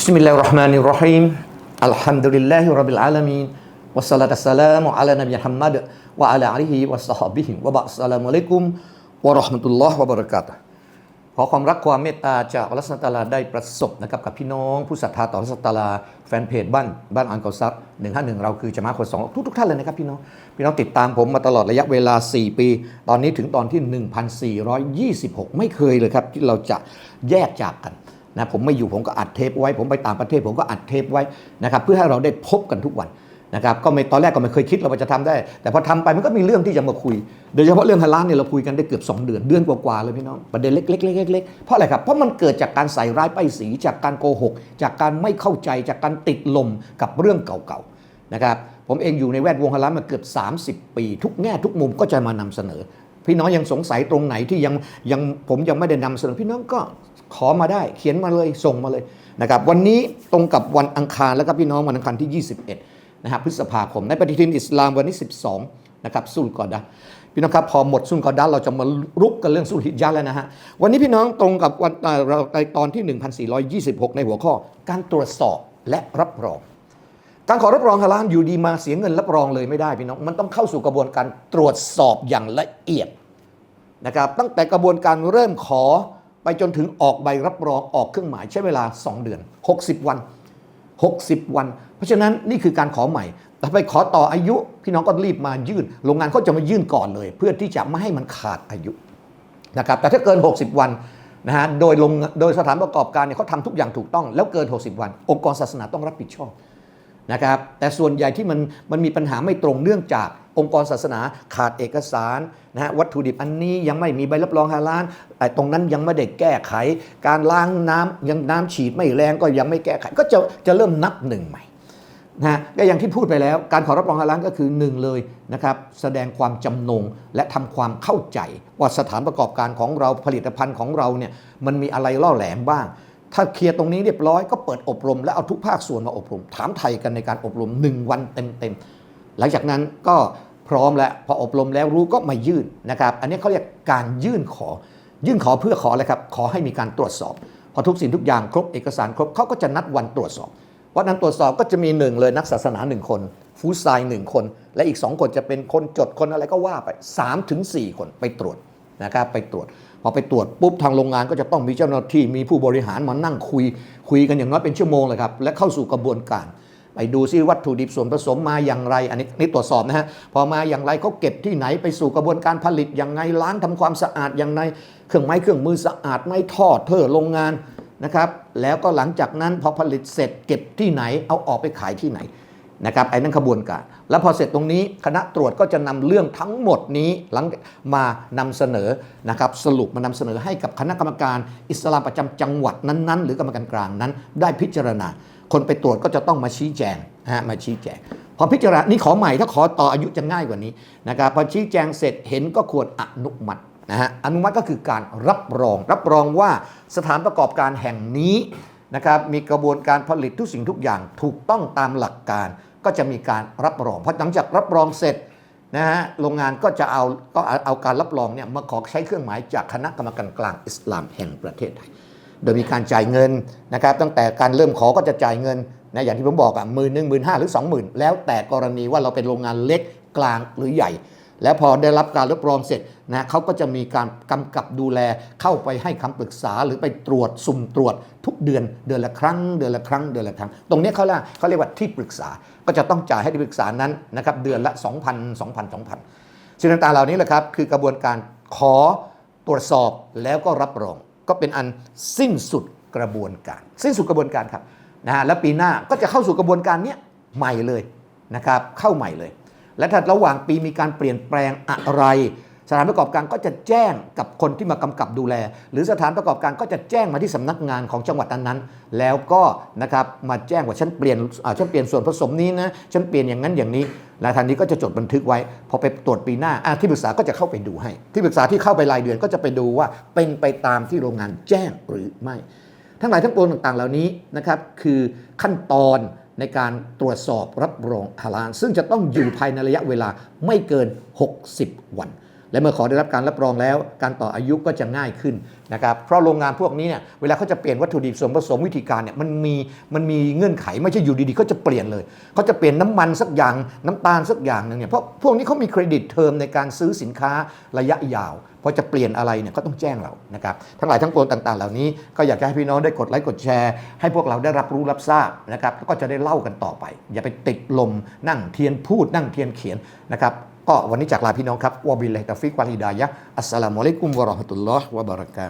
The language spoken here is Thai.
بسم الله الرحمن الرحيم الحمد لله رب العالمين والصلاة والسلام على نبي محمد وعلى آله وصحبه وبعد السلام عليكم ورحمة الله وبركاته ขอความรักความเมตตาจากอัลลอฮฺสุลตาลาได้ประสบนะครับกับพี่น้องผู้ศรัทธาต่ออัลลอฮฺสุลตาลาแฟนเพจบ้านบ้านอันกอซับหนึ่งห้าหนึ่งเราคือจะมาคนสองทุกทุกๆท่านเลยนะครับพี่น้องพี่น้องติดตามผมมาตลอดระยะเวลา 4 ปี ตอนนี้ถึงตอนที่ 1426 ไม่เคยเลยครับที่เราจะแยกจากกัน นะผมไม่อยู่ผมก็อัดเทปไว้ ผมไปต่างประเทศผมก็อัดเทปไว้นะครับเพื่อให้เราได้พบกันทุกวันนะครับก็ไม่ตอนแรกก็ไม่เคยคิดเราจะทำได้ แต่พอทำไปมันก็มีเรื่องที่จะมาคุย โดยเฉพาะเรื่องฮาลาลเนี่ยเราคุยกันได้เกือบ 2 เดือนเดือนกว่าๆเลยพี่น้องประเด็นเล็กๆๆๆๆเพราะอะไรครับเพราะมันเกิดจากการใส่ร้ายป้ายสีจากการโกหก จากการไม่เข้าใจจากการติดลมกับเรื่องเก่าๆนะครับผมเองอยู่ในแวดวงฮาลาลมาเกือบ 30 ปี ทุกแง่ทุกมุมก็จะมานำเสนอ พี่น้องยังสงสัยตรงไหนที่ยังยังผมยังไม่ได้นำเสนอพี่น้องก็ขอมาได้เขียนมาเลยส่งมาเลยนะครับ วันนี้ตรงกับวันอังคารแล้วครับพี่น้องวันอังคารที่ 21นะครับพฤษภาคม ในปฏิทินอิสลามวันนี้12นะครับสุลกอดะพี่น้องครับพอหมดสุลกอดะเราจะมารุกกันเรื่องสุลฮิจญะห์แล้วนะฮะวันนี้พี่น้องตรงกับวันเอ่อเราในตอนที่ 1426 ในหัวข้อ การตรวจสอบและรับรองการขอรับรองฮาลาลอยู่ดีมาเสียเงินรับรองเลยไม่ได้พี่น้อง มันต้องเข้าสู่กระบวนการตรวจสอบอย่างละเอียด นะครับตั้งแต่กระบวนการเริ่มขอไปจนถึงออกใบรับรองออกเครื่องหมายใช้เวลา 2 เดือน 60 วัน 60 วัน เพราะฉะนั้นนี่คือการขอใหม่ แต่ไปขอต่ออายุพี่น้องก็รีบมายื่น โรงงานเขาจะมายื่นก่อนเลย เพื่อที่จะไม่ให้มันขาดอายุนะครับแต่ถ้าเกิน 60 วันนะฮะโดยลงโดยสถานประกอบการเนี่ยเขาทำทุกอย่างถูกต้อง แล้วเกิน 60 วัน องค์กรศาสนาต้องรับผิดชอบนะครับแต่ส่วนใหญ่ที่มันมันมีปัญหาไม่ตรงเนื่องจาก องค์กรศาสนาขาดเอกสารนะฮะวัตถุดิบอันนี้ยังไม่มีใบรับรองฮาลาลแต่ตรงนั้นยังไม่ได้แก้ไข การล้างน้ำยังน้ำฉีดไม่แรงก็ยังไม่แก้ไข ก็จะจะเริ่มนับหนึ่งใหม่นะฮะก็อย่างที่พูดไปแล้ว การขอรับรองฮาลาลก็คือหนึ่งเลยนะครับแสดงความจำนงและทำความเข้าใจ ว่าสถานประกอบการของเราผลิตภัณฑ์ของเราเนี่ยมันมีอะไรล่อแหลมบ้าง ถ้าเคลียร์ตรงนี้เรียบร้อยก็เปิดอบรม และเอาทุกภาคส่วนมาอบรม ถามไทยกันในการอบรม 1 วันเต็มๆ หลังจากนั้นก็พร้อมแล้วพออบรมแล้วรู้ก็มายื่นนะครับ อันนี้เขาเรียกการยื่นขอ ยื่นขอเพื่อขออะไรครับ ขอให้มีการตรวจสอบ พอทุกสิ่งทุกอย่างครบเอกสารครบเขาก็จะนัดวันตรวจสอบวันนั้นตรวจสอบก็จะมีหนึ่งเลยนักศาสนาหนึ่งคน ฟูซายหนึ่งคน และอีกสองคนจะเป็นคนจดคนอะไรก็ว่าไป3ถึง4คนไปตรวจนะครับไปตรวจพอไปตรวจปุ๊บทางโรงงานก็จะต้องมีเจ้าหน้าที่มีผู้บริหารมานั่งคุย คุยกันอย่างน้อยเป็นชั่วโมงเลยครับและเข้าสู่กระบวนการ ไปดูซิวัตถุดิบส่วนผสมมาอย่างไร อันนี้นี่ตรวจสอบนะฮะพอมาอย่างไรเขาเก็บที่ไหนไปสู่กระบวนการผลิตอย่างไงล้างทำความสะอาดอย่างไรเครื่องไม้เครื่องมือสะอาดไม่ทอดเทอโรงงานนะครับแล้วก็หลังจากนั้นพอผลิตเสร็จเก็บที่ไหนเอาออกไปขายที่ไหน นะครับไอ้นั่นขบวนการ แล้วพอเสร็จตรงนี้คณะตรวจก็จะนำเรื่องทั้งหมดนี้หลังมานำเสนอนะครับสรุปมานำเสนอให้กับคณะกรรมการอิสลามประจำจังหวัดนั้นๆ หรือกรรมการกลางนั้น ได้พิจารณา คนไปตรวจก็จะต้องมาชี้แจงนะฮะมาชี้แจงพอพิจารณานี่ขอใหม่ถ้าขอต่ออายุจะง่ายกว่านี้นะครับพอชี้แจงเสร็จเห็นก็ควรอนุมัตินะฮะอนุมัติก็คือการรับรอง รับรองว่าสถานประกอบการแห่งนี้นะครับมีกระบวนการผลิตทุกสิ่งทุกอย่างถูกต้องตามหลักการ ก็จะมีการรับรอง เพราะหลังจากรับรองเสร็จนะฮะโรงงานก็จะเอาก็เอาเอาการรับรองเนี่ยมาขอใช้เครื่องหมายจากคณะกรรมการกลางอิสลามแห่งประเทศไทย โดยมีการจ่ายเงินนะครับตั้งแต่การเริ่มขอก็จะจ่ายเงินนะอย่างที่ผมบอกอะหมื่นหนึ่งหมื่นห้าหรือสองหมื่นแล้วแต่กรณีว่าเราเป็นโรงงานเล็กกลางหรือใหญ่ แล้วพอได้รับการรับรองเสร็จนะเขาก็จะมีการกำกับดูแลเข้าไปให้คำปรึกษาหรือไปตรวจสุ่มตรวจทุกเดือนเดือนละครั้ง เดือนละครั้งเดือนละครั้ง ตรงนี้เขาเรียกเขาเรียกว่าที่ปรึกษาก็จะต้องจ่ายให้ที่ปรึกษานั้นนะครับเดือนละ 2,000 2,000 2,000 สิ่งต่างๆเหล่านี้แหละครับคือกระบวนการขอตรวจสอบแล้วก็รับรอง ก็เป็นอันสิ้นสุดกระบวนการ สิ้นสุดกระบวนการครับนะฮะแล้วปีหน้าก็จะเข้าสู่กระบวนการนี้ใหม่เลยนะครับเข้าใหม่เลย และถ้าระหว่างปีมีการเปลี่ยนแปลงอะไร สถานประกอบการก็จะแจ้งกับคนที่มากำกับดูแล หรือสถานประกอบการก็จะแจ้งมาที่สำนักงานของจังหวัดนั้นๆแล้วก็นะครับมาแจ้งว่าฉันเปลี่ยนฉันเปลี่ยนส่วนผสมนี้นะฉันเปลี่ยนอย่างนั้นอย่างนี้แล้วทางนี้ก็จะจดบันทึกไว้ พอไปตรวจปีหน้าที่ปรึกษาก็จะเข้าไปดูให้ ที่ปรึกษาที่เข้าไปรายเดือนก็จะไปดูว่าเป็นไปตามที่โรงงานแจ้งหรือไม่ ทั้งหลายทั้งปวงต่างๆ เหล่านี้นะครับคือขั้นตอน ในการตรวจสอบรับรองฮาลาลซึ่งจะต้องอยู่ภายในระยะเวลาไม่เกิน 60 วัน และเมื่อขอได้รับการรับรองแล้ว การต่ออายุก็จะง่ายขึ้นนะครับเพราะโรงงานพวกนี้เนี่ยเวลาเขาจะเปลี่ยนวัตถุดิบส่วนผสมวิธีการเนี่ยมันมีมันมีเงื่อนไขไม่ใช่อยู่ดีๆเขาจะเปลี่ยนเลยเขาจะเปลี่ยนน้ำมันสักอย่างน้ำตาลสักอย่างหนึ่งเนี่ยเพราะพวกนี้เขามีเครดิตเทอมในการซื้อสินค้าระยะยาวพอจะเปลี่ยนอะไรเนี่ยก็ต้องแจ้งเรานะครับทั้งหลายทั้งปวงต่าง ๆ เหล่านี้ก็อยากจะให้พี่น้องได้กดไลค์กดแชร์ ให้พวกเราได้รับรู้รับทราบนะครับแล้วก็จะได้เล่ากันต่อไป อย่าไปติดลมนั่งเทียนพูดนั่งเทียนเขียนนะครับ ก็วันนี้จากลาพี่น้องครับวะบิลลาฮิตาฟิกวะลิดายะอัสสลามุอะลัยกุมวะเราะห์มะตุลลอฮ์วะบะเราะกาตุ